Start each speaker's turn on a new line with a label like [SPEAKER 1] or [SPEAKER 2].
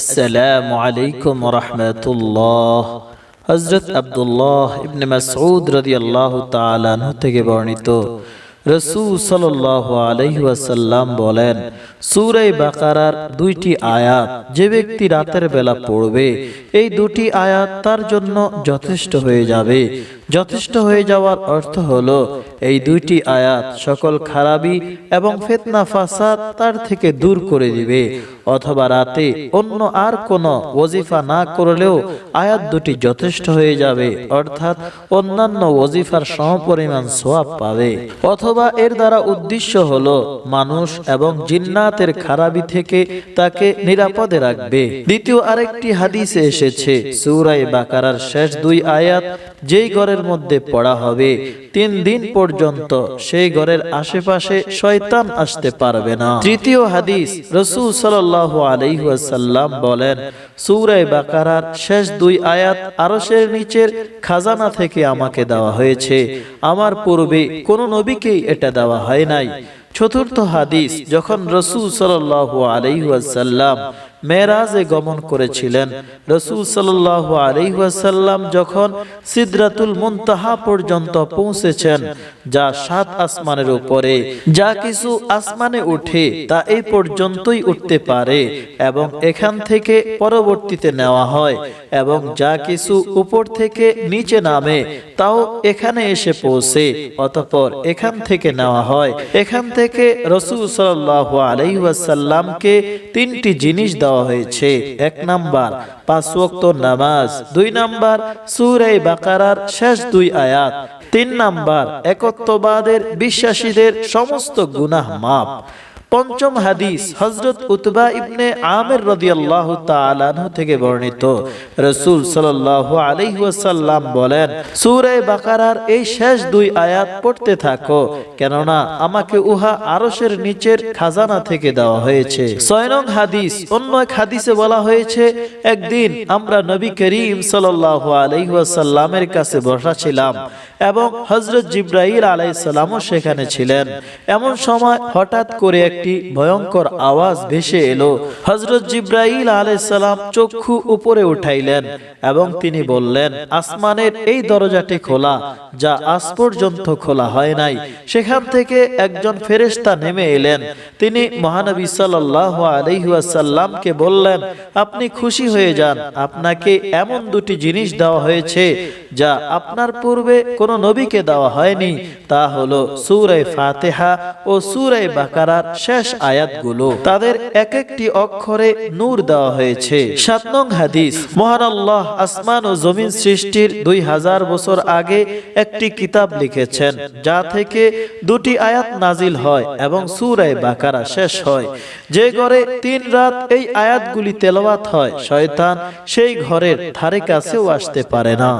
[SPEAKER 1] আসসালামু আলাইকুম রহমতুল্লাহ। হজরত আবদুল্লাহ ইবনে মাসউদ রাদিয়াল্লাহু তাআলা থেকে বর্ণিত রসুল সাল্লাহ আলহিহাসাল্লাম বলেন সুরাই বাকারার দুইটি আয়াত যে ব্যক্তি রাতের বেলা পড়বে, এই দুটি আয়াত তার জন্য যথেষ্ট হয়ে যাবে। যথেষ্ট হয়ে যাওয়ার অর্থ হলো, এই দুইটি আয়াত সকল খারাপি এবং ফেতনা ফাসাদ তার থেকে দূর করে দিবে, অথবা রাতে অন্য আর কোনো ওজিফা না করলেও আয়াত দুটি যথেষ্ট হয়ে যাবে, অর্থাৎ অন্যান্য ওজিফার সমপরিমাণ সোয়াব পাবে। অথবা এর দ্বারা উদ্দেশ্য হলো, মানুষ এবং জিন্নাতের খারাপি থেকে তাকে নিরাপদে রাখবে। দ্বিতীয় আরেকটি হাদিসে এসেছে সুরাই বাকারার শেষ দুই আয়াত, যেই ঘরের মধ্যে পড়া হবে, তিন দিন পর্যন্ত সেই ঘরের আশেপাশে শয়তান আসতে পারবে না। তৃতীয় হাদিস, রসুল সাল্লাহ আলাইহাল্লাম বলেন সুরাই বাকারার শেষ দুই আয়াত আরশের নিচের খাজানা থেকে আমাকে দেওয়া হয়েছে। আমার পূর্বে কোনো নবীকেই এটা দেওয়া হয় নাই। চতুর্থ হাদিস, যখন রসুল সাল্লাহ আলাইহাল্লাম মেরাজে গমন করেছিলেন। রসুল সাল্লাহ যখন সিদ্রাতুল মুনতাহা পর্যন্ত পৌঁছেছেন, যা সাত আসমানের উপরে, যা কিছু আসমানে উঠে তা এই পর্যন্তই উঠতে পারে এবং এখান থেকে পরবর্তীতে নেওয়া হয় এবং যা কিছু উপর থেকে নিচে নামে তাও এখানে এসে পৌঁছে, অতপর এখান থেকে নেওয়া হয়। এখান থেকে রসুল সাল্লাহ আলহাসাল্লামকে তিনটি জিনিস দেওয়া হয়েছে। এক নাম্বার, পাঁচ ওয়াক্ত নামাজ। দুই নাম্বার সুরে বাকারার শেষ দুই আয়াত। তিন নাম্বার একত্ববাদের বিশ্বাসীদের সমস্ত গুনাহ মাপ পঞ্চম হাদিস হজরত উতবা ইবনে আমের রদিয়াল্লাহ তালানহু থেকে বর্ণিত। রসুল সাল্লাহ আলহিহাসাল্লাম বলেন, সুরে বাকারার এই শেষ দুই আয়াত পড়তে থাকো, কেননা আমাকে উহা আরসের নিচের খাজানা থেকে দেওয়া হয়েছে। ছয় নং হাদিস, অন্য এক হাদিসে বলা হয়েছে, একদিন আমরা নবী করিম সাল্লাহ আলহিহাসাল্লামের কাছে বসা ছিলাম এবং হজরত জিব্রাহিল আলাইসাল্লামও সেখানে ছিলেন। এমন সময় হঠাৎ করে একটি ভয়ঙ্কর আওয়াজ ভেসে এলো। হজরত জিব্রাহিল আলাইসাল্লাম চক্ষু উপরে উঠাইলেন এবং তিনি বললেন, আসমানের এই দরজাটি খোলা, যা আজ পর্যন্ত খোলা হয় নাই। সেখান থেকে একজন ফেরেস্তা নেমে এলেন। তিনি মহানবী সাল্লাহ আলহিহাসাল্লামকে বললেন, আপনি খুশি হয়ে যান। আপনাকে এমন দুটি জিনিস দেওয়া হয়েছে, যা আপনার পূর্বে কোনো নবীকে দেওয়া হয়নি। তা হলো সুরাই ফাতেহা ও সুরাই বাকারার শেষ আয়াতগুলো। তাদের এক একটি অক্ষরে নূর দেওয়া হয়েছে। সাত নং হাদিস মহান আল্লাহ আসমান ও জমিন সৃষ্টির দুই হাজার বছর আগে একটি কিতাব লিখেছেন, যা থেকে দুটি আয়াত নাজিল হয় এবং সুরাই বাকারা শেষ হয়। যে ঘরে তিন রাত এই আয়াতগুলি তেলাওয়াত হয়, শয়তান সেই ঘরের ধারে কাছেও আসতে পারে না।